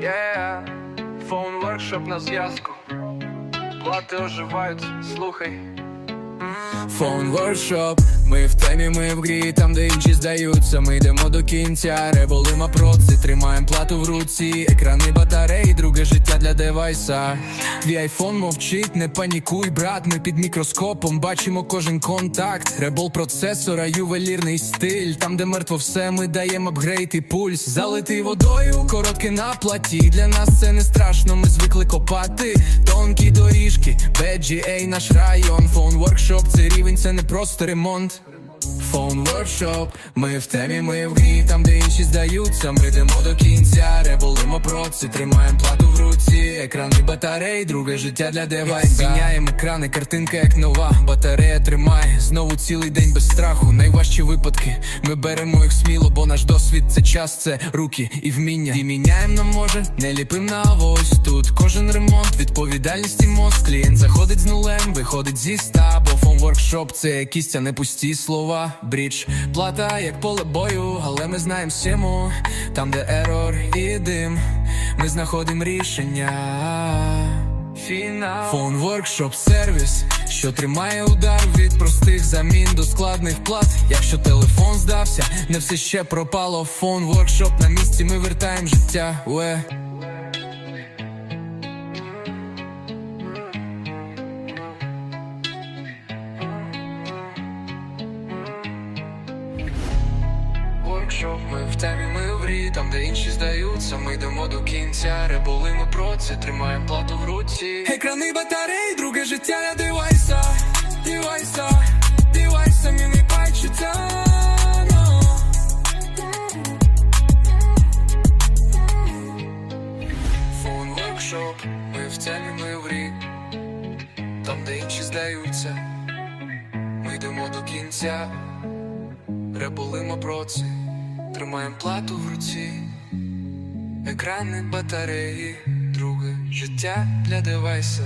Yeah, Фоун-воркшоп на зв'язку. Плати оживають, слухай. Фон воркшоп, ми в темі, ми в грі, там де інші здаються, ми йдемо до кінця, револима проці, тримаємо плату в руці, екрани батареї, друге життя для девайса. Твій айфон мовчить, не панікуй, брат, ми під мікроскопом бачимо кожен контакт. Ребол процесора, ювелірний стиль, там, де мертво все, ми даємо апгрейд і пульс. Залитий водою, коротке на платі. Для нас це не страшно, ми звикли копати. Тонкі доріжки, BGA наш район, фон воркшоп, це рівень, це не просто ремонт. Фон воркшоп, ми в темі, ми в грі, там де інші здаються, ми йдемо до кінця, револимо проці, тримаємо плату в руці, екрани батарей, друге життя для девайса. Міняємо екрани, картинка як нова, батарея тримає, знову цілий день без страху, найважчі випадки, ми беремо їх сміло, бо наш досвід це час, це руки і вміння. І міняємо нам може, не ліпим на авось тут. Кожен ремонт, відповідальність і мозк. Клієнт заходить з нулем, виходить зі ста, бо фон воркшоп це якісь а не пусті слова. Брідж, плата, як поле бою, але ми знаємо схему, там, де ерор і дим, ми знаходимо рішення. Фінал. Фон воркшоп сервіс, що тримає удар від простих замін до складних плат. Якщо телефон здався, не все ще пропало. Фон воркшоп на місці, ми вертаємо життя. Уе. Воркшоп, ми в темі, ми в грі, там де інші здаються, ми йдемо до кінця, реболи ми проці, тримаємо плату в руці. Екрани батарей, друге життя для девайса, девайса, девайса, мені бачиться. ну. Фон воркшоп, ми в темі, ми в грі, там де інші здаються, ми йдемо до кінця. Реболимо проці, тримаємо плату в руці, екрани батареї, друге життя для девайса.